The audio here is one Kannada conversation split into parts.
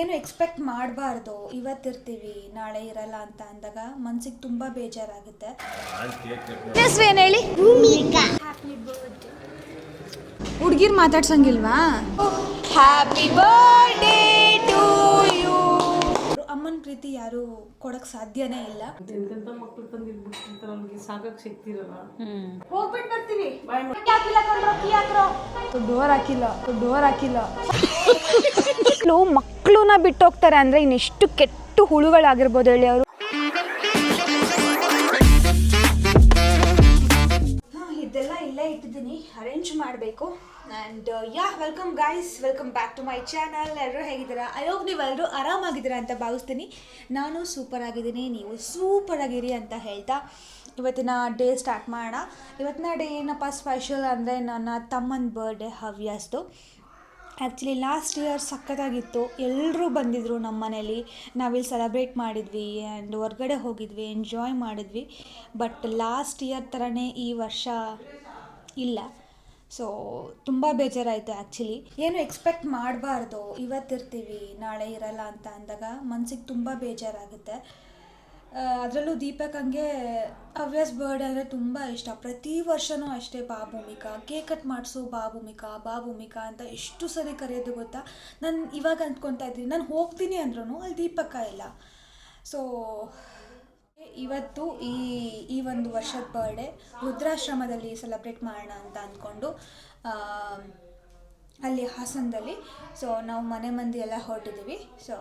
ಏನು ಎಕ್ಸ್ಪೆಕ್ಟ್ ಮಾಡಬಾರ್ದು? ಇವತ್ತಿರ್ತೀವಿ ನಾಳೆ ಇರಲ್ಲ ಅಂತ ಅಂದಾಗ ಮನ್ಸಿಗೆ ತುಂಬಾ ಬೇಜಾರಾಗುತ್ತೆ. ಏನು ಹೇಳಿ. ಹುಡ್ಗಿರ್ ಮಾತಾಡ್ಸಂಗಿಲ್ವಾ? ಹ್ಯಾಪಿ ಬರ್ಡೇ ಟು ಯು ಅಮ್ಮನ ಪ್ರೀತಿ ಯಾರು ಕೊಡಕ್ ಸಾಧ್ಯನೇ ಇಲ್ಲ. ಎಂತೆಂತ ಮಕ್ಳು ತಂದಿಟ್ಬಿಟ್ಟಿರ್ತಾರೆ ಅವ್ರಿಗೆ ಸಾಕಕ್ಕೆ ಶಕ್ತಿ ಇರಲ್ಲ. ಹೋಗ್ಬಿಟ್ಟು ಬರ್ತೀವಿ ಡೋರ್ ಹಾಕಿಲ್ಲ ಡೋರ್ ಹಾಕಿಲ್ಲ. ಮಕ್ಕಳನ್ನ ಬಿಟ್ಟು ಹೋಗ್ತಾರೆ ಅಂದ್ರೆ ಇನ್ನೆಷ್ಟು ಕೆಟ್ಟು ಹುಳುಗಳಾಗಿರ್ಬೋದು ಹೇಳಿ ಅವರು ಅರೇಂಜ್ ಮಾಡಬೇಕು. And yeah welcome guys welcome back to my channel ಎಲ್ಲರೂ ಹೇಗಿದ್ದೀರಾ? ಅಯೋಗ್ ನೀವೆಲ್ಲರೂ ಆರಾಮಾಗಿದ್ದೀರಾ ಅಂತ ಭಾವಿಸ್ತೀನಿ. ನಾನು ಸೂಪರ್ ಆಗಿದ್ದೀನಿ. ನೀವು ಸೂಪರ್ ಆಗಿರಿ ಅಂತ ಹೇಳ್ತಾ ಇವತ್ತಿನ ಡೇ ಸ್ಟಾರ್ಟ್ ಮಾಡೋಣ. ಇವತ್ತಿನ ಡೇ ಏನಪ್ಪ ಸ್ಪೆಷಲ್ ಅಂದರೆ ನನ್ನ ತಮ್ಮನ ಬರ್ಡೇ ಹವ್ಯಾಸ್ದು ಆ್ಯಕ್ಚುಲಿ ಲಾಸ್ಟ್ ಇಯರ್ ಸಖತ್ತಾಗಿತ್ತು. ಎಲ್ಲರೂ ಬಂದಿದ್ದರು ನಮ್ಮ ಮನೇಲಿ. ನಾವಿಲ್ಲಿ ಸೆಲೆಬ್ರೇಟ್ ಮಾಡಿದ್ವಿ ಆ್ಯಂಡ್ ಹೊರ್ಗಡೆ ಹೋಗಿದ್ವಿ ಎಂಜಾಯ್ ಮಾಡಿದ್ವಿ. ಬಟ್ ಲಾಸ್ಟ್ ಇಯರ್ ಥರನೇ ಈ ವರ್ಷ ಇಲ್ಲ. ಸೊ ತುಂಬ ಬೇಜಾರಾಯಿತು ಆ್ಯಕ್ಚುಲಿ ಏನು ಎಕ್ಸ್ಪೆಕ್ಟ್ ಮಾಡಬಾರ್ದು. ಇವತ್ತಿರ್ತೀವಿ, ನಾಳೆ ಇರಲ್ಲ ಅಂತ ಅಂದಾಗ ಮನ್ಸಿಗೆ ತುಂಬ ಬೇಜಾರಾಗುತ್ತೆ. ಅದರಲ್ಲೂ ದೀಪಕ್ ಹಂಗೆ ಹವ್ಯಾಸ್ ಬರ್ಡ್ ಅಂದರೆ ತುಂಬ ಇಷ್ಟ. ಪ್ರತಿ ವರ್ಷವೂ ಅಷ್ಟೇ ಬಾ ಭೂಮಿಕಾ ಕೇಕ್ ಕಟ್ ಮಾಡಿಸು ಬಾ ಭೂಮಿಕಾ ಬಾ ಭೂಮಿಕಾ ಅಂತ ಎಷ್ಟು ಸರಿ ಕರೆಯೋದು ಗೊತ್ತಾ? ನಾನು ಇವಾಗ ಅಂದ್ಕೊತಾ ಇದ್ದೀನಿ. ನಾನು ಹೋಗ್ತೀನಿ ಅಂದ್ರೂ ಅಲ್ಲಿ ದೀಪಕ ಇಲ್ಲ. ಸೊ ಇವತ್ತು ಈ ಈ ಒಂದು ವರ್ಷದ ಬರ್ಡೇ ರುದ್ರಾಶ್ರಮದಲ್ಲಿ ಸೆಲೆಬ್ರೇಟ್ ಮಾಡೋಣ ಅಂತ ಅಂದ್ಕೊಂಡು ಅಲ್ಲಿ ಹಾಸನದಲ್ಲಿ. ಸೊ ನಾವು ಮನೆ ಮಂದಿ ಎಲ್ಲ ಹೊರಟಿದ್ದೀವಿ. ಸೊ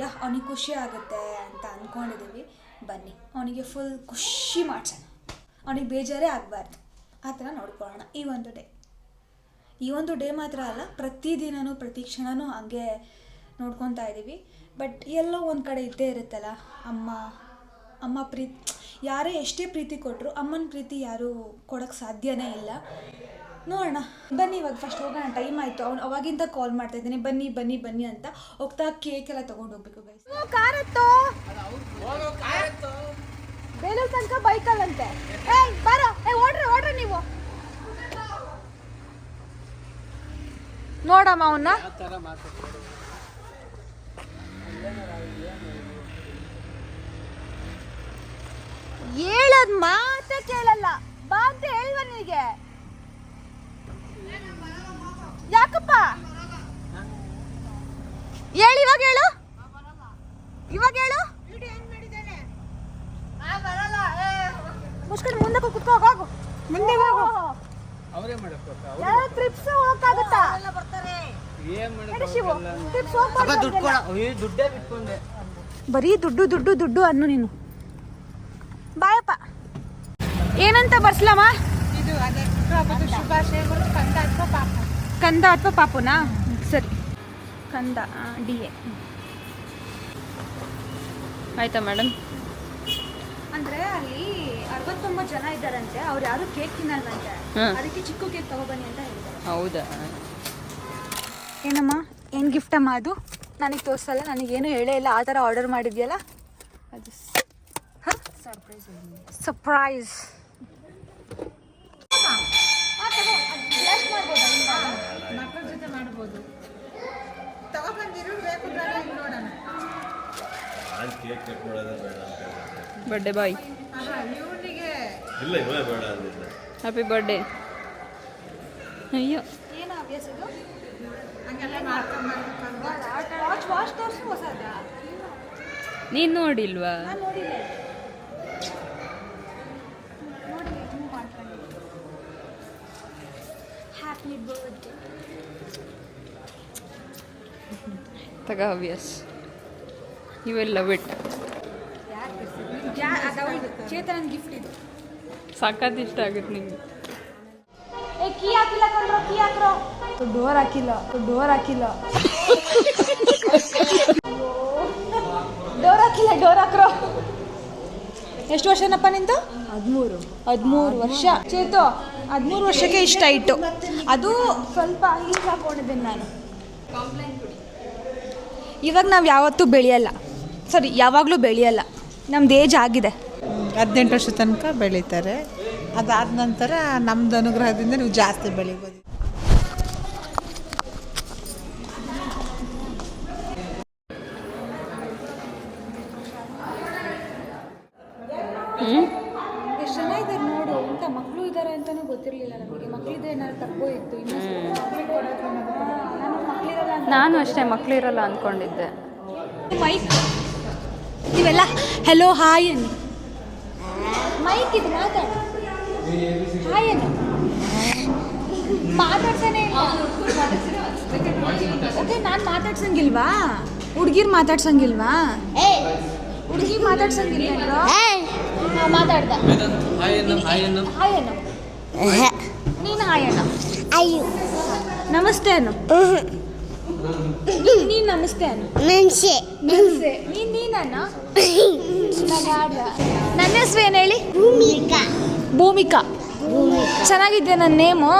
ಯಾ, ಅವನಿಗೆ ಖುಷಿ ಆಗುತ್ತೆ ಅಂತ ಅಂದ್ಕೊಂಡಿದ್ದೀವಿ. ಬನ್ನಿ, ಅವನಿಗೆ ಫುಲ್ ಖುಷಿ ಮಾಡ್ಸೋಣ. ಅವನಿಗೆ ಬೇಜಾರೇ ಆಗಬಾರ್ದು. ಆ ಥರ ನೋಡ್ಕೊಳ್ಳೋಣ ಈ ಒಂದು ಡೇ ಈ ಒಂದು ಡೇ ಮಾತ್ರ ಅಲ್ಲ ಪ್ರತಿದಿನವೂ ಪ್ರತಿ ಕ್ಷಣವೂ ಹಾಗೆ ನೋಡ್ಕೊತಾ ಇದ್ದೀವಿ. ಬಟ್ ಎಲ್ಲೋ ಒಂದು ಕಡೆ ಇದ್ದೇ ಇರುತ್ತಲ್ಲ, ಅಮ್ಮ ಅಮ್ಮ ಪ್ರೀತಿ, ಯಾರೇ ಎಷ್ಟೇ ಪ್ರೀತಿ ಕೊಟ್ಟರು ಅಮ್ಮನ ಪ್ರೀತಿ ಯಾರೂ ಕೊಡೋಕ್ಕೆ ಸಾಧ್ಯನೇ ಇಲ್ಲ. ನೋಡೋಣ. ಬನ್ನಿ ಇವಾಗ ಫಸ್ಟ್ ಹೋಗೋಣ ಟೈಮ್ ಆಯಿತು. ಅವ್ನು ಅವಾಗಿಂದ ಕಾಲ್ ಮಾಡ್ತಾ ಇದ್ದೀನಿ. ಬನ್ನಿ ಬನ್ನಿ ಬನ್ನಿ ಅಂತ ಹೋಗ್ತಾ ಕೇಕ್ ಎಲ್ಲ ತೊಗೊಂಡು ಹೋಗ್ಬೇಕು ಗೈಸ್ ಕಾರತ್ತು ಬೇಲೂರು ತನಕ ಬೈಕಲ್ಲಂತೆ. ಏಯ್, ಬಾರೋ. ಏ ಓಡ್ರಿ ಓಡ್ರಿ ನೀವು. ನೋಡಮ್ಮ ಅವನ್ನ ಹೇಳದ್ ಮಾತೇ ಕೇಳಲ್ಲ. ಬಾ ಅಂತ ಹೇಳುವ ನಿನಗೆ. ಯಾಕಪ್ಪ? ಹೇಳಿ ಇವಾಗ ಹೇಳು. ಇವಾಗ ಹೇಳು. ಮುಸ್ಕೊಂಡು ಮುಂದೆ ಕುತ್ಕೋ ಹೋಗು ಮುಂದೆ ಹೋಗು. ಅವರೇ ಮಾಡಕ್ಕೋತ ಯಾವ ಟ್ರಿಪ್ಸ್ ಹೋಗಕ್ಕಾಗುತ್ತಾ ಏನ್ ನಡಿ ಟ್ರಿಪ್ಸ್ ದುಡ್ಡು ಕೊಡ. ದುಡ್ಡೇ ಬಿಟ್ಕೊಂಡೆ. ಬರೀ ದುಡ್ಡು ದುಡ್ಡು ದುಡ್ಡು ಅನ್ನು ನೀನು ಬಾಯಪ್ಪ ಏನಂತ ಬರ್ಸ್ಲಮ್ಮ ಇದು ಅದೇ ಕಂದ ಅಥವಾ ಪಾಪ? ಕಂದ ಅಥವಾ ಪಾಪುನಾ? ಸರಿ. ಕಂದ ಡಿ ಎ. ಆಯ್ತಾ ಮೇಡಮ್? ಅಂದ್ರೆ ಅಲ್ಲಿ ಅರವತ್ತೊಂಬತ್ತು ಜನ ಇದ್ದಾರಂತೆ ಅವ್ರು ಯಾರು ಕೇಕ್ ತಿನ್ನಲ್ವಂತೆ. ಅದಕ್ಕೆ ಚಿಕ್ಕ ಕೇಕ್ ತಗೊಬನ್ನಿ ಅಂತ ಹೇಳಿದ್ದಾರೆ. ಹೌದಾ? ಏನಮ್ಮ ಏನು ಗಿಫ್ಟ್ ಅಮ್ಮ ಅದು? ನನಗೆ ತೋರಿಸಲ್ಲ ನನಗೇನು ಹೇಳೇ ಇಲ್ಲ ಆ ಥರ ಆರ್ಡರ್ ಮಾಡಿದ್ಯಲ್ಲ? ಅದು ಸರ್ಪ್ರೈಸ್ ಮಕ್ಕಳ ಜೊತೆ ಮಾಡ್ಬೋದು. ತಗೊಬಂದಿರು ಬೇಕು ಬೇಡ ಇಲ್ಲಿ ನೋಡೋಣ. ನಾನು ಕೇಕ್ ಕಟ್ ಮಾಡೋದೇ ಬೇಡ ಅಂತ ಹೇಳಿದ್ದೆ. ಬರ್ಡೇ ಬಾಯ್ ಅಲ್ಲ ಇವನಿಗೆ ಇಲ್ಲ ಇವೇ ಬೇಡ ಅಂದಿದ್ದೆ. ಹ್ಯಾಪಿ ಬರ್ಡೇ ಅಯ್ಯೋ. ಏನು ಹವ್ಯಾಸ ಇದು? ಹಂಗೆಲ್ಲ ಮಾಡ್ಕೊಂಬರ್ಬೇಕು ವಾಚ್ ವಾಚ್ ತೋರಿಸು ಹೊಸದ. ನೀನು ನೋಡಿಲ್ವಾ? ನಾನು ನೋಡಿಲ್ಲ. ನೋಡಿ remove ಮಾಡ್ಕೊಂಡು ಹ್ಯಾಪಿ ಬರ್ಡೇ ತಗ Havyas. You will love it Chetana gift ಇದು ಸಖತ್ ಇಷ್ಟ ಆಗುತ್ತೆ ನಿಂಗೆ. ಏ ಕೀ ಹಾಕಿಲ್ಲ ಕಣ್ರೋ ಕೀ ಹಾಕ್ರೋ. ಡೋರ್ ಹಾಕಿಲ್ಲ ಡೋರ್ ಹಾಕಿಲ್ಲ. ಡೋರ್ ಹಾಕಿಲ್ಲ ಡೋರ್ ಹಾಕ್ರೋ. ಎಷ್ಟು ವರ್ಷನಪ್ಪ ನಿಂದು? ಹದಿಮೂರು. ಹದಿಮೂರು ವರ್ಷ. ಚೇತು ಹದಿಮೂರು ವರ್ಷಕ್ಕೆ ಇಷ್ಟ ಇಟ್ಟು. ಅದು ಸ್ವಲ್ಪ ಹೀಗೆ ಹಾಕೊಂಡಿದ್ದೀನಿ ನಾನು. ಇವಾಗ ನಾವು ಯಾವತ್ತೂ ಬೆಳೆಯಲ್ಲ. ಸಾರಿ, ಯಾವಾಗಲೂ ಬೆಳೆಯಲ್ಲ. ನಮ್ದು ಏಜ್ ಆಗಿದೆ. ಹದಿನೆಂಟು ವರ್ಷ ತನಕ ಬೆಳೀತಾರೆ. ಅದಾದ ನಂತರ ನಮ್ದು ಅನುಗ್ರಹದಿಂದ ನೀವು ಜಾಸ್ತಿ ಬೆಳಿಬೋದು ಹ್ಞೂ ಎಷ್ಟು ಜನ ಇದ್ದಾರೆ ನೋಡು ಅಂತ ಮಕ್ಕಳು ಇದ್ದಾರೆ ಅಂತಲೂ ಗೊತ್ತಿರಲಿಲ್ಲ ನಮಗೆ ಮಕ್ಕಳಿದ್ರೆ ಏನಾದ್ರು ತಪ್ಪು ಇತ್ತು ಇನ್ನು ಸ್ವಲ್ಪ chocolate ಕೊಡೋದು ಅನ್ನೋದು ನಾನು ಮಕ್ಕಳಿರಲ್ಲ ಅಂತ ನಾನು ಇರಲ್ಲ ಅನ್ಕೊಂಡಿದ್ದೆ. ಅಂದ್ಕೊಂಡಿದ್ದೆ ಮೈಕ್. ನೀವೆಲ್ಲ ಹೆಲೋ ಹಾಯ್ ಅನ್ನಿ ಮೈಕ್ ಇದು ಮಾತಾಡ. ಹಾಯ್ ಅನ್ನಿ ಮಾತಾಡ್ತಾನೆ ಓಕೆ ನಾನು ಮಾತಾಡ್ಸಂಗಿಲ್ವಾ? ಹುಡ್ಗಿರ್ ಮಾತಾಡ್ಸಂಗಿಲ್ವಾ? ಹುಡುಗಿ ಮಾತಾಡ್ಸಂಗಿಲ್ಲ ಮಾತಾಡ್ದ. ನೀನು ಹಾಯ್ ಅಣ್ಣ ನಮಸ್ತೆ ಅನ್ನು. ನೀನು ನಮಸ್ತೆ ಅನ್ನು ಮೆಣಸೆ ನಮಸ್ತೆ ನೀನ್ ನೀನನ್ನ ನನ್ನ? ಹೆಸರು ಏನು ಹೇಳಿ? ಭೂಮಿಕಾ. ಭೂಮಿಕಾ. ಚೆನ್ನಾಗಿದೆ ನನ್ನ ನೇಮು?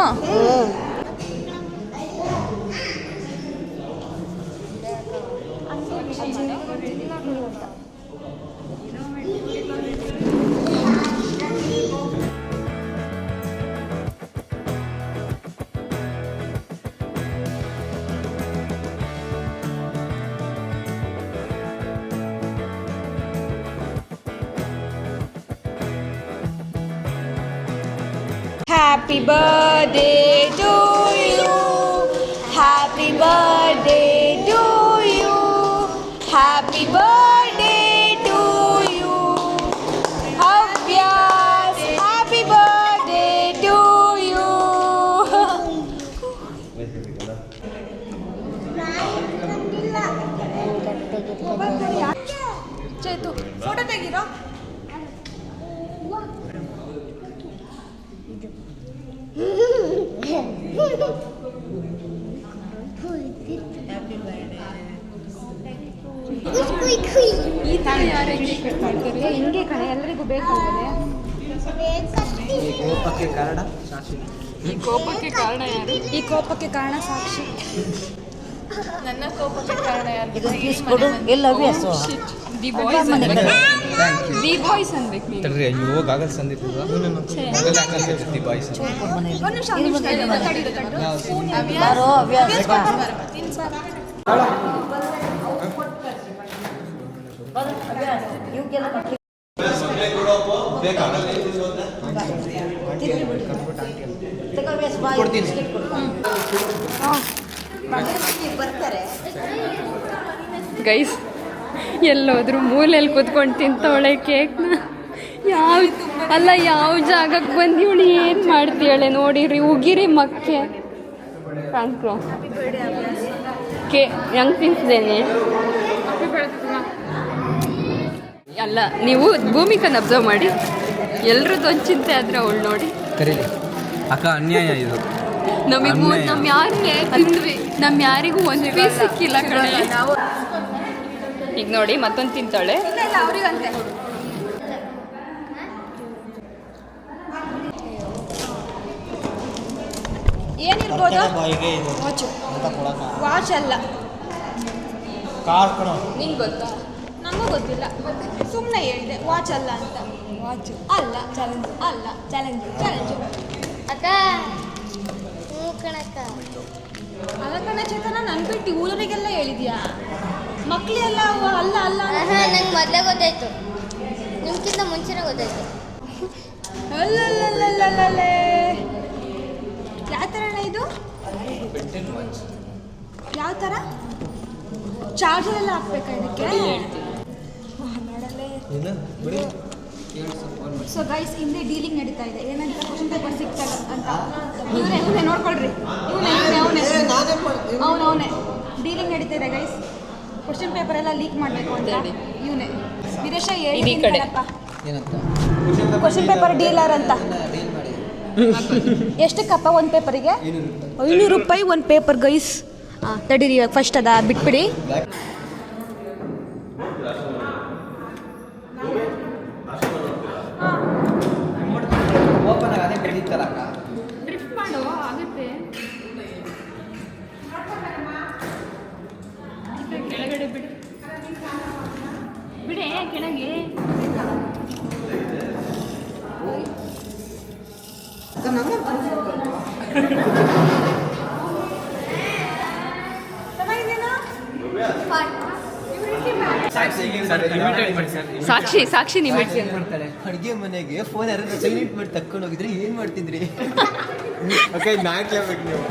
Happy birthday to ಈ ಥರ ಯಾರು? ಹಿಂಗೆ ಕಣೆ ಎಲ್ಲರಿಗೂ ಬೇಕಲ್ವೇ ಕೋಪಕ್ಕೆ ಕಾರಣ ಸಾಕ್ಷಿ. ಈ ಕೋಪಕ್ಕೆ ಕಾರಣ ಯಾರು? ಈ ಕೋಪಕ್ಕೆ ಕಾರಣ ಸಾಕ್ಷಿ ನನ್ನ ಕೋಪಕ್ಕೆ ಕಾರಣ ಯಾರು ದಿ ಬಾಯ್ಸ್ ದಿ ಬಾಯ್ಸ್ ಅನ್ಬೇಕು ನೀನು ತಡ್ರಿ ಅಯ್ಯೋ ಗಾಗಲ್ ಸಂದೀಪ್ ಬಾಯ್ಸ್ ಒಂದು ನಿಮಿಷ ಒಂದು ನಿಮಿಷ ತಡೀರಿ, ತಡೀರಿ, ತಡೀರಿ. ಗೈಸ್ ಎಲ್ಲೋದ್ರು ಮೂಲೆಯಲ್ಲಿ ಕೂತ್ಕೊಂಡು ತಿಂತವಳೆ ಕೇಕ್ನ ಯಾವ ಅಲ್ಲ ಯಾವ ಜಾಗಕ್ಕೆ ಬಂದು ಇವಳು ಏನು ಮಾಡ್ತೀಯಳೆ ನೋಡಿರಿ ಉಗಿರಿ ಮಕ್ಕೆ. ಕಾಣ್ಕೊ ಕೇ ಹೆಂಗೆ ತಿಂತಿದ್ದೇನೆ ಅಲ್ಲ ನೀವು ಭೂಮಿಕನ ಅಬ್ಸರ್ವ್ ಮಾಡಿ. ಎಲ್ಲರೂ ಒಂದು ಚಿಂತೆ ಆದ್ರೆ ಅವಳು ನೋಡಿ. ಕರೀಲಿ. ಅಕ್ಕ ಅನ್ಯಾಯ ಇದು. ನಮಗೆ ನಮ್ಮ ನಮ್ ಯಾರಿಗೆ ನಮ್ಮ ನಮ್ ಯಾರಿಗೂ ಒಂದು ಪೀಸ್ ಸಿಕ್ಕಿಲ್ಲ ಕಣೆ. ಈಗ ನೋಡಿ ಮತ್ತೊಂದು ತಿಂತಾಳೆ. ಇಲ್ಲ ಇಲ್ಲ ಅವ್ರಿಗಂತೆ ಏನಿರ್ಬೋದು ವಾಚ್. ಅಲ್ಲ. ನಿಂಗೆ ಗೊತ್ತಾ? ನನಗೂ ಗೊತ್ತಿಲ್ಲ. ಸುಮ್ಮನೆ ಹೇಳಿದೆ ವಾಚ್ ಅಲ್ಲ ಅಂತ. ವಾಚ್. ಅಲ್ಲ ಚಾಲೆಂಜ್ ಅಲ್ಲ ಚಾಲೆಂಜ್ ಚಾಲೆಂಜ್ ಅಕ್ಕ ಹ್ಞೂ ಕಣಕ್ಕ. ಅಲ್ಲ ಕಣ ಚೇತನ ನನ್ ಬಿಟ್ಟು ಊರಿಗೆಲ್ಲ ಹೇಳಿದ್ಯಾ? ಮಕ್ಳೆಲ್ಲ ಅವ ಅಲ್ಲ ಅಲ್ಲ ನಂಗೆ ಮೊದಲೇ ಗೊತ್ತಾಯ್ತು. ನಿಮ್ಗಿಂತ ಮುಂಚೆನೇ ಗೊತ್ತಾಯ್ತು. ಅಲ್ಲಲ್ಲಲ್ಲಲ್ಲಲ್ಲೇ ಯಾವ ಥರ ಇದು? ಯಾವ ಥರ ಚಾರ್ಜರ್ ಎಲ್ಲ ಹಾಕ್ಬೇಕಾ ಇದಕ್ಕೆ? ಸೊ ಗೈಸ್ ಹಿಂದೆ ಡೀಲಿಂಗ್ ನಡೀತಾ ಇದೆ. ಏನಂತ ಕ್ವಶನ್ ಪೇಪರ್ ಸಿಗ್ತಲ್ಲ ಅಂತ. ಇವನೇ ಇವನೇ ನೋಡ್ಕೊಳ್ರಿ. ಇವನೇ ಇವನೇ ಅವನೇ. ಅವನು ಅವನೇ ಡೀಲಿಂಗ್ ನಡೀತಾ ಇದೆ ಗೈಸ್ ಕ್ವಶನ್ ಪೇಪರ್ ಎಲ್ಲ ಲೀಕ್ ಮಾಡಬೇಕು ಅಂತ ಇವನೇ. ವಿದೇಶ ಹೇಳಿ. ಏನಂತ? ಕ್ವಶನ್ ಪೇಪರ್ ಡೀಲರ್ ಅಂತ. ಎಷ್ಟಕ್ಕಪ್ಪ ಒಂದು ಪೇಪರಿಗೆ ಐನೂರು ರೂಪಾಯಿ ಒಂದು ಪೇಪರ್ ಗೈಸ್ ಹಾಂ ತಡೀರಿ ಇವಾಗ ಫಸ್ಟ್ ಅದ ಬಿಟ್ಬಿಡಿ. ಓಪನ್ ಆಗದೆ ಬೆಳೀತಲ್ಲ ಕೆಳಗೆ. ಸಾಕ್ಷಿ ಸಾಕ್ಷಿ ಸಾಕ್ಷಿ ನೀವು ಮಾಡ್ತಾರೆ? ಅಡುಗೆ ಮನೆಗೆ ಫೋನ್ ಯಾರು ಸೈಲೆಂಟ್ ಮಾಡಿ ತಕ್ಕೊಂಡು ಹೋಗಿದ್ರೆ ಏನ್ ಮಾಡ್ತಿದ್ರಿ? ಓಕೆ ನಾಕ್ಲೇಬೇಕು ನೀವು.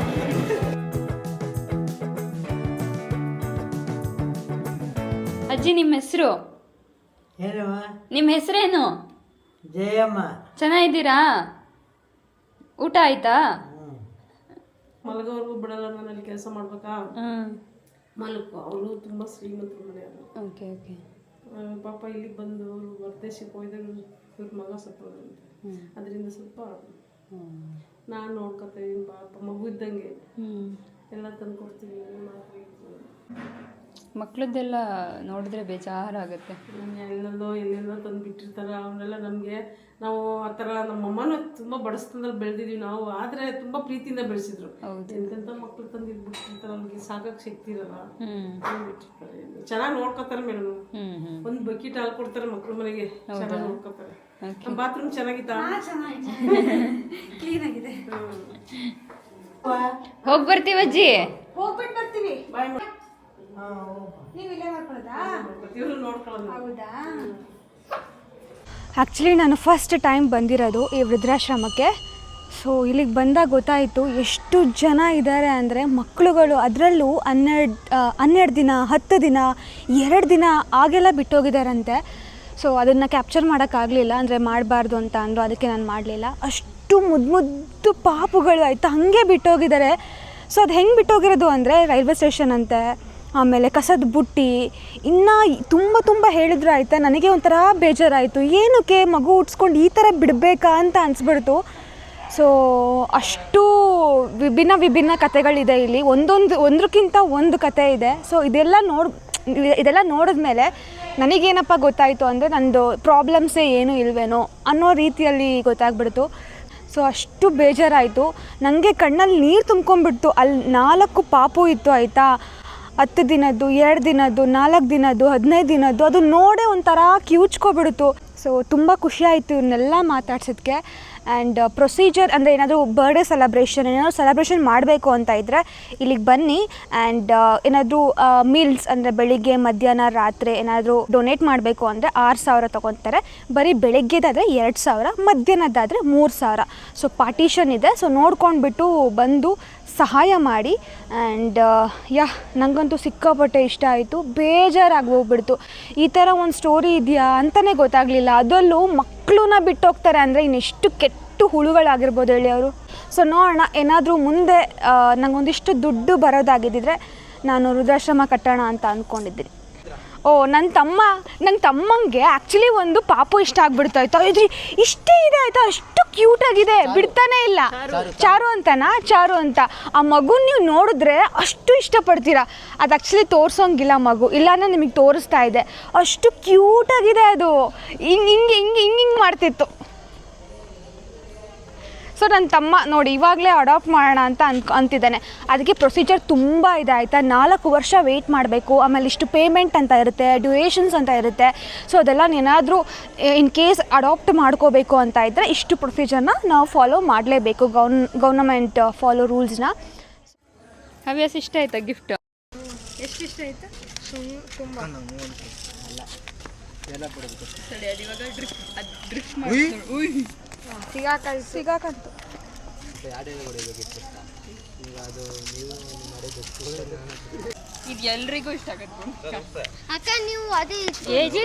ಅಜ್ಜಿ ನಿಮ್ಮ ಹೆಸರು? ಏನಮ್ಮ ನಿಮ್ಮ ಹೆಸರೇನು? ಜಯಮ್ಮ. ಚೆನ್ನಾಗಿದ್ದೀರಾ? ಊಟ ಆಯ್ತಾ? ಮಲಗೋವರೆಗೂ ಬಿಡಲ್ಲ ನಾನು ಕೆಲಸ ಮಾಡ್ಬೇಕಾ? ಹ್ಮ್ ಮಲಗು. ಅವರು ತುಂಬ ಶ್ರೀಮಂತರ ಮನೆಯವರು. Okay okay. ಪಾಪ ಇಲ್ಲಿಗೆ ಬಂದು ಅವರು ಹೊರದೇಶಕ್ಕೆ ಹೋಯ್ದಾಗ ಇವ್ರ ಮಗ ಸತ್ತೋದಂತೆ. ಅದರಿಂದ ಸ್ವಲ್ಪ ನಾನು ನೋಡ್ಕೊತಾ ಇದೀನಿ ಪಾಪ. ಮಗು ಇದ್ದಂಗೆ. ಎಲ್ಲ ತಂದು ಕೊಡ್ತೀನಿ ಮಾಡ್ತೀವಿ. ಮಕ್ಳದ್ದೆಲ್ಲ ನೋಡಿದ್ರೆ ಬೇಜಾರಾಗುತ್ತೆ ಆಗುತ್ತೆ. ಎಲ್ಲೆಲ್ಲೋ ಎಲ್ಲೆಲ್ಲೋ ತಂದು ಬಿಟ್ಟಿರ್ತಾರೆ ಅವನ್ನೆಲ್ಲ ನಮಗೆ ನಾವು ಆ ಥರ ನಮ್ಮ ಅಮ್ಮನೂ ತುಂಬ ಬಡಿಸ್ತಂದ್ರೆ ಬೆಳೆದಿದ್ದೀವಿ ನಾವು. ಆದರೆ ತುಂಬ ಪ್ರೀತಿಯಿಂದ ಬೆಳೆಸಿದ್ರು. ಎಂತೆಂಥ ಮಕ್ಳು ತಂದು ಇಲ್ಲಿ ಬಿಟ್ಟಿರ್ತಾರೆ ಅವ್ರಿಗೆ ಸಾಕಕ್ಕೆ ಶಕ್ತಿ ಇರಲ್ಲ. ಬಿಟ್ಟಿರ್ತಾರೆ ಚೆನ್ನಾಗಿ ನೋಡ್ಕೊತಾರೆ ಮೇಡಮ್ ಒಂದು ಬಕೆಟ್ ಹಾಲು ಕೊಡ್ತಾರೆ ಮಕ್ಳ ಮನೆಗೆ. ಚೆನ್ನಾಗಿ ನೋಡ್ಕೋತಾರೆ. ನಮ್ಮ ಬಾತ್ರೂಮ್ ಚೆನ್ನಾಗಿತ್ತ? ಕ್ಲೀನ್ ಆಗಿದೆ ಹೋಗಿ ಬರ್ತೀವಿ ಅಜ್ಜಿ? ಹೋಗ್ಬಿಟ್ಟು ಬರ್ತೀವಿ ಬಾಯ್ ನೀವು ಇಲ್ಲೇ ಮಾಡ್ಕೊಳ್ಳೋದಾ ಇವರು ನೋಡ್ಕೊಳ್ಳೋದು ಹೌದಾ? ಆ್ಯಕ್ಚುಲಿ ನಾನು ಫಸ್ಟ್ ಟೈಮ್ ಬಂದಿರೋದು ಈ ವೃದ್ಧಾಶ್ರಮಕ್ಕೆ. ಸೊ ಇಲ್ಲಿಗೆ ಬಂದಾಗ ಗೊತ್ತಾಯಿತು ಎಷ್ಟು ಜನ ಇದ್ದಾರೆ ಅಂದರೆ ಮಕ್ಕಳುಗಳು ಅದರಲ್ಲೂ ಹನ್ನೆರಡು ಹನ್ನೆರಡು ದಿನ ಹತ್ತು ದಿನ ಎರಡು ದಿನ ಆಗೆಲ್ಲ ಬಿಟ್ಟೋಗಿದ್ದಾರಂತೆ ಸೊ ಅದನ್ನು ಕ್ಯಾಪ್ಚರ್ ಮಾಡೋಕ್ಕಾಗಲಿಲ್ಲ ಅಂದರೆ ಮಾಡಬಾರ್ದು ಅಂತ ಅಂದರು. ಅದಕ್ಕೆ ನಾನು ಮಾಡಲಿಲ್ಲ. ಅಷ್ಟು ಮುದ್ದು ಮುದ್ದು ಪಾಪುಗಳು ಆಯಿತು. ಹಾಗೆ ಬಿಟ್ಟೋಗಿದ್ದಾರೆ ಸೊ ಅದು ಹೆಂಗೆ ಬಿಟ್ಟೋಗಿರೋದು ಅಂದರೆ ರೈಲ್ವೆ ಸ್ಟೇಷನ್ ಅಂತೆ. ಆಮೇಲೆ ಕಸದ ಬುಟ್ಟಿ, ಇನ್ನೂ ತುಂಬ ತುಂಬ ಹೇಳಿದ್ರು ಆಯಿತಾ, ನನಗೆ ಒಂಥರ ಬೇಜಾರಾಯಿತು. ಏನಕ್ಕೆ ಮಗು ಉಟ್ಸ್ಕೊಂಡು ಈ ಥರ ಬಿಡಬೇಕಾ ಅಂತ ಅನಿಸ್ಬಿಡ್ತು. ಸೊ ಅಷ್ಟು ವಿಭಿನ್ನ ವಿಭಿನ್ನ ಕತೆಗಳಿದೆ ಇಲ್ಲಿ. ಒಂದೊಂದು ಒಂದಕ್ಕಿಂತ ಒಂದು ಕತೆ ಇದೆ. ಸೊ ಇದೆಲ್ಲ ನೋಡ್, ಇದೆಲ್ಲ ನೋಡಿದ್ಮೇಲೆ ನನಗೇನಪ್ಪ ಗೊತ್ತಾಯಿತು ಅಂದರೆ ನಂದು ಪ್ರಾಬ್ಲಮ್ಸೇ ಏನೂ ಇಲ್ವೇನೋ ಅನ್ನೋ ರೀತಿಯಲ್ಲಿ ಗೊತ್ತಾಗ್ಬಿಡ್ತು. ಸೊ ಅಷ್ಟು ಬೇಜಾರಾಯಿತು. ನನಗೆ ಕಣ್ಣಲ್ಲಿ ನೀರು ತುಂಬ್ಕೊಂಡ್ಬಿಡ್ತು. ಅಲ್ಲಿ ನಾಲ್ಕು ಪಾಪು ಇತ್ತು ಆಯಿತಾ? ಹತ್ತು ದಿನದ್ದು, ಎರಡು ದಿನದ್ದು, ನಾಲ್ಕು ದಿನದ್ದು, ಹದಿನೈದು ದಿನದ್ದು, ಅದು ನೋಡೇ ಒಂಥರ ಕಿವುಚ್ಕೊಬಿಡ್ತು. ಸೊ ತುಂಬ ಖುಷಿ ಆಯಿತು ಇವನ್ನೆಲ್ಲ ಮಾತಾಡ್ಸೋದಕ್ಕೆ ಆ್ಯಂಡ್ ಪ್ರೊಸೀಜರ್ ಅಂದರೆ ಏನಾದರೂ ಬರ್ಡೇ ಸೆಲೆಬ್ರೇಷನ್ ಏನಾದರೂ ಸೆಲೆಬ್ರೇಷನ್ ಮಾಡಬೇಕು ಅಂತ ಇದ್ದರೆ ಇಲ್ಲಿಗೆ ಬನ್ನಿ. ಆ್ಯಂಡ್ ಏನಾದರೂ ಮೀಲ್ಸ್ ಅಂದರೆ ಬೆಳಿಗ್ಗೆ, ಮಧ್ಯಾಹ್ನ, ರಾತ್ರಿ ಏನಾದರೂ ಡೊನೇಟ್ ಮಾಡಬೇಕು ಅಂದರೆ ಆರು ಸಾವಿರ ತೊಗೊತಾರೆ. ಬರೀ ಬೆಳಗ್ಗೆದಾದರೆ ಎರಡು ಸಾವಿರ ಮಧ್ಯಾಹ್ನದ್ದಾದರೆ ಮೂರು ಸಾವಿರ. ಸೊ ಪಾರ್ಟಿಷನ್ ಇದೆ. ಸೊ ನೋಡ್ಕೊಂಡ್ಬಿಟ್ಟು ಬಂದು ಸಹಾಯ ಮಾಡಿ. ಆ್ಯಂಡ್ ಯಾ ನನಗಂತೂ ಸಿಕ್ಕಾಪಟ್ಟೆ ಇಷ್ಟ ಆಯಿತು. ಬೇಜಾರಾಗಿ ಹೋಗ್ಬಿಡ್ತು. ಈ ಥರ ಒಂದು ಸ್ಟೋರಿ ಇದೆಯಾ ಅಂತಲೇ ಗೊತ್ತಾಗಲಿಲ್ಲ. ಅದರಲ್ಲೂ ಮಕ್ಕಳನ್ನ ಬಿಟ್ಟೋಗ್ತಾರೆ ಅಂದರೆ ಇನ್ನೆಷ್ಟು ಕೆಟ್ಟು ಹುಳುಗಳಾಗಿರ್ಬೋದು ಹೇಳಿ ಅವರು. ಸೊ ನೋಡೋಣ, ಏನಾದರೂ ಮುಂದೆ ನಂಗೊಂದಿಷ್ಟು ದುಡ್ಡು ಬರೋದಾಗಿದ್ದಿದ್ರೆ ನಾನು ವೃದ್ಧಾಶ್ರಮ ಕಟ್ಟೋಣ ಅಂತ ಅಂದ್ಕೊಂಡಿದ್ದೀನಿ. ಓ ನನ್ನ ತಮ್ಮ ನನ್ನ ತಮ್ಮಂಗೆ ಆ್ಯಕ್ಚುಲಿ ಒಂದು ಪಾಪು ಇಷ್ಟ ಆಗ್ಬಿಡ್ತಾಯ್ತು ಇದ್ರಿ ಇದು ಇಷ್ಟೇ ಇದೆ ಆಯ್ತಾ? ಅಷ್ಟು ಕ್ಯೂಟಾಗಿದೆ ಬಿಡ್ತಾನೆ ಇಲ್ಲ. ಚಾರು ಅಂತನಾ? ಚಾರು ಅಂತ. ಆ ಮಗು ನೀವು ನೋಡಿದ್ರೆ ಅಷ್ಟು ಇಷ್ಟಪಡ್ತೀರಾ? ಅದು ಆ್ಯಕ್ಚುಲಿ ತೋರಿಸೋಂಗಿಲ್ಲ ಮಗು. ಇಲ್ಲಾಂದ್ರೆ ನಿಮಗೆ ತೋರಿಸ್ತಾ ಇದೆ. ಅಷ್ಟು ಕ್ಯೂಟಾಗಿದೆ ಅದು. ಹಿಂಗೆ ಹಿಂಗೆ ಹಿಂಗೆ ಹಿಂಗೆ ಹಿಂಗೆ ಮಾಡ್ತಿತ್ತು. ಸೊ ನನ್ನ ತಮ್ಮ ನೋಡಿ ಇವಾಗಲೇ ಅಡಾಪ್ಟ್ ಮಾಡೋಣ ಅಂತ ಅನ್ ಅಂತಿದ್ದಾನೆ. ಅದಕ್ಕೆ ಪ್ರೊಸೀಜರ್ ತುಂಬ ಇದೆ ಆಯಿತಾ? ನಾಲ್ಕು ವರ್ಷ ವೆಯ್ಟ್ ಮಾಡಬೇಕು. ಆಮೇಲೆ ಇಷ್ಟು ಪೇಮೆಂಟ್ ಅಂತ ಇರುತ್ತೆ ಡ್ಯೂರೇಷನ್ಸ್ ಅಂತ ಇರುತ್ತೆ. ಸೊ ಅದೆಲ್ಲ ಏನಾದರೂ ಇನ್ ಕೇಸ್ ಅಡಾಪ್ಟ್ ಮಾಡ್ಕೋಬೇಕು ಅಂತ ಇದ್ದರೆ ಇಷ್ಟು ಪ್ರೊಸೀಜರ್ನ ನಾವು ಫಾಲೋ ಮಾಡಲೇಬೇಕು ಗೌನ್ ಗೌರ್ನಮೆಂಟ್ ಫಾಲೋ ರೂಲ್ಸ್ನ ಹವ್ಯಾಸ ಇಷ್ಟ ಆಯ್ತಾ ಗಿಫ್ಟ್ ಎಷ್ಟು ಇಷ್ಟ ಆಯಿತು? ಸಿಗಾಕ ಸಿಗಾಕಂತು. ಇದು ಎಲ್ರಿಗೂ ಇಷ್ಟ ಆಗುತ್ತೆ. ಅಕ್ಕ ನೀವು ಅದೇ ಏಜ್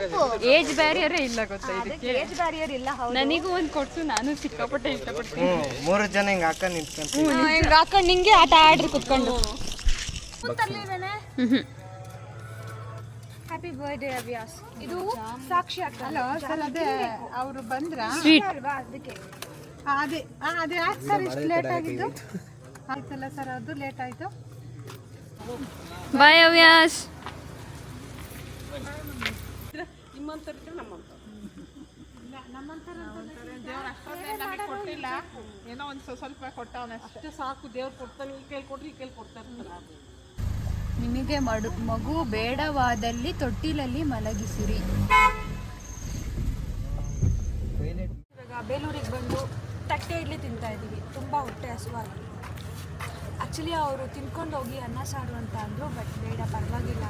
ಏಜ್ ಬ್ಯಾರಿಯರೇ ಇಲ್ಲ ಗೊತ್ತಾ ಇದಕ್ಕೆ? ಏಜ್ ಬ್ಯಾರಿಯರ್ ಇಲ್ಲ ಹೌದು. ನನಗೂ ಒಂದು ಕೊಡ್ಸು ನಾನು ಸಿಕ್ಕಾಪಟ್ಟೆ ಇಷ್ಟಪಡ್ತೀನಿ. ಮೂರು ಜನ ಹಿಂಗೆ ಹಾಕ ನಿಂತ್ಕೊಂಡು ಹಿಂಗೆ ಹಾಕೊಂಡು ನಿಂಗೆ ಆಟ ಆಡ್ರಿ ಕುತ್ಕೊಂಡು. ಹ್ಯಾಪಿ ಬರ್ಡೇ ಅವ್ಯಾಸ್ ಇದು ಸಾಕ್ಷಿ ಅಲ್ಲ ಸರ್ ಅದೇ ಅವರು ಬಂದ್ರ? ಅಲ್ವಾ ಅದಕ್ಕೆ. ಅದೇ. ಅದೇ ಯಾಕೆ ಸರ್ ಇಷ್ಟು ಲೇಟ್ ಆಗಿದ್ದು. ಆಯ್ತಲ್ಲ ಸರ್ ಅದು ಲೇಟ್ ಆಯಿತು. ಬಾಯ್ ಹವ್ಯಾಸ್ ನಿಮ್ಮಂತರಿದ್ರೆ ನಮ್ಮಂತ ಕೊಟ್ಟಿಲ್ಲ ಏನೋ ಒಂದು ಸ್ವಲ್ಪ ಕೊಟ್ಟವನ ಅಷ್ಟೇ ಸಾಕು ದೇವ್ರು ಕೊಡ್ತಾನೆ ಈ ಕೈಲಿ ಕೊಡ್ರಿ ಈ ಕೈಲಿ ಕೊಡ್ತಾ ಇರ್ತಾರೆ ನಿಮಗೆ ಮಡು, ಮಗು ಬೇಡವಾದಲ್ಲಿ ತೊಟ್ಟಿಲಲ್ಲಿ ಮಲಗಿಸಿರಿ. ಬೇಲೂರಿಗೆ ಬಂದು ತಟ್ಟೆ ಇಡ್ಲಿ ತಿಂತಾ ಇದ್ದೀವಿ. ತುಂಬ ಹೊಟ್ಟೆ ಹಸುವಾಗಿ ಆ್ಯಕ್ಚುಲಿ ಅವರು ತಿನ್ಕೊಂಡು ಹೋಗಿ ಅನ್ನ ಸಾರು ಅಂತ ಅಂದರು ಬಟ್ ಬೇಡ, ಪರವಾಗಿಲ್ಲ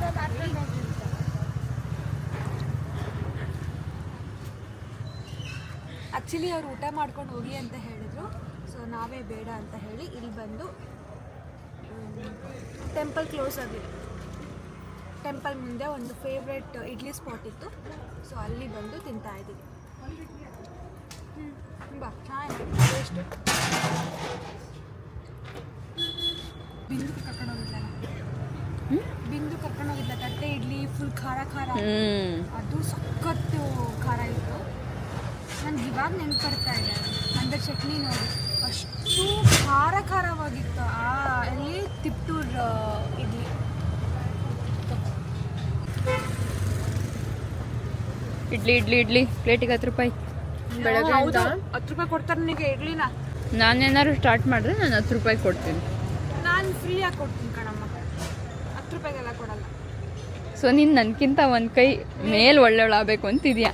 ಆ್ಯಕ್ಚುಲಿ ಅವರು ಊಟ ಮಾಡ್ಕೊಂಡು ಹೋಗಿ ಅಂತ ಹೇಳಿದರು. ಸೊ ನಾವೇ ಬೇಡ ಅಂತ ಹೇಳಿ ಇಲ್ಲಿ ಬಂದು ಟೆಂಪಲ್ ಕ್ಲೋಸ್ ಆಗಿದೆ. ಟೆಂಪಲ್ ಮುಂದೆ ಒಂದು ಫೇವ್ರೆಟ್ ಇಡ್ಲಿ ಸ್ಪಾಟ್ ಇತ್ತು. ಸೊ ಅಲ್ಲಿ ಬಂದು ತಿಂತಾ ಇದ್ದೀವಿ ಹ್ಮ್, ಬಾ ಚೆನ್ನಾಗಿದೆ ಟೇಸ್ಟ್ ಬಿಂದು ಕರ್ಕೊಂಡೋಗಿದ್ಲಲ್ಲ ಬಿಂದು ಕರ್ಕೊಂಡೋಗಿದ್ಲ ತಟ್ಟೆ ಇಡ್ಲಿ ಫುಲ್ ಖಾರ ಖಾರ. ಅದು ಸಖತ್ತು ಖಾರ ಇತ್ತು. ನನಗೆ ಇವಾಗ ನೆನ್ಪು ಬರ್ತಾ ಇದೆ. ಅಂದರೆ ಚಟ್ನಿ ನೋಡಿ. ಅಷ್ಟು ಖಾರ ಖಾರವಾಗಿತ್ತು. ಆ ತಿಪ್ಟೂರ್ ಇಡ್ಲಿ ಇಡ್ಲಿ ಇಡ್ಲಿ ಇಡ್ಲಿ. ಪ್ಲೇಟಿಗೆ ಹತ್ತು ರೂಪಾಯಿ. ಬೆಳಗ್ಗೆ ಹತ್ತು ರೂಪಾಯಿ ಕೊಡ್ತಾರೆ ನನಗೆ ಇಡ್ಲಿನ? ನಾನೇನಾದ್ರು ಸ್ಟಾರ್ಟ್ ಮಾಡಿದ್ರೆ ನಾನು ಹತ್ತು ರೂಪಾಯಿ ಕೊಡ್ತೀನಿ. ನಾನು ಫ್ರೀಯಾಗಿ ಕೊಡ್ತೀನಿ ಕಣಮ್ಮ. ಹತ್ತು ರೂಪಾಯಿಗೆಲ್ಲ ಕೊಡಲ್ಲ. ಸೊ ನೀನು ನನಗಿಂತ ಒಂದು ಕೈ ಮೇಲ್ ಒಳ್ಳೆಯವಳಾಗಬೇಕು ಅಂತಿದ್ಯಾ?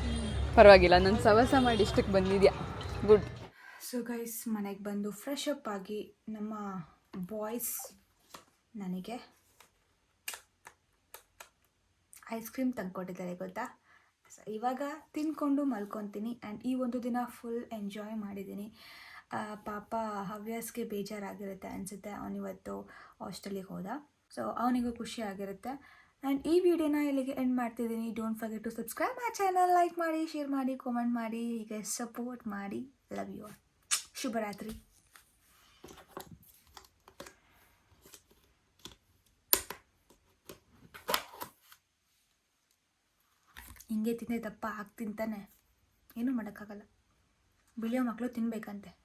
ಪರವಾಗಿಲ್ಲ ನಾನು ಸವಸ ಮಾಡಿ ಇಷ್ಟಕ್ಕೆ ಬಂದಿದ್ಯಾ? ಗುಡ್ ಸೊ ಗೈಸ್ ಮನೆಗೆ ಬಂದು ಫ್ರೆಶ್ ಅಪ್ ಆಗಿ ನಮ್ಮ ಬಾಯ್ಸ್ ನನಗೆ ಐಸ್ ಕ್ರೀಮ್ ತಂದುಕೊಟ್ಟಿದ್ದಾರೆ ಗೊತ್ತಾ? ಸೊ ಇವಾಗ ತಿನ್ಕೊಂಡು ಮಲ್ಕೊತೀನಿ ಆ್ಯಂಡ್ ಈ ಒಂದು ದಿನ ಫುಲ್ ಎಂಜಾಯ್ ಮಾಡಿದ್ದೀನಿ. ಪಾಪ ಹವ್ಯಾಸ್ಗೆ ಬೇಜಾರಾಗಿರುತ್ತೆ ಅನಿಸುತ್ತೆ. ಅವನಿವತ್ತು ಹಾಸ್ಟೆಲಿಗೆ ಹೋದ. ಸೊ ಅವನಿಗೂ ಖುಷಿ ಆಗಿರುತ್ತೆ. ಆ್ಯಂಡ್ ಈ ವಿಡಿಯೋನ ಇಲ್ಲಿಗೆ ಎಂಡ್ ಮಾಡ್ತಿದ್ದೀನಿ. Don't forget to subscribe my channel like ಮಾಡಿ ಶೇರ್ ಮಾಡಿ ಕಾಮೆಂಟ್ ಮಾಡಿ. ಹೀಗೆ ಸಪೋರ್ಟ್ ಮಾಡಿ. ಲವ್ ಯು ಶುಭರಾತ್ರಿ. ಹಿಂಗೆ ತಿಂದೆ ದಪ್ಪ ಹಾಕ್ತಿಂತಾನೆ ಏನೂ ಮಾಡೋಕ್ಕಾಗಲ್ಲ. ಬೆಳೆಯೋ ಮಕ್ಕಳು ತಿನ್ನಬೇಕಂತೆ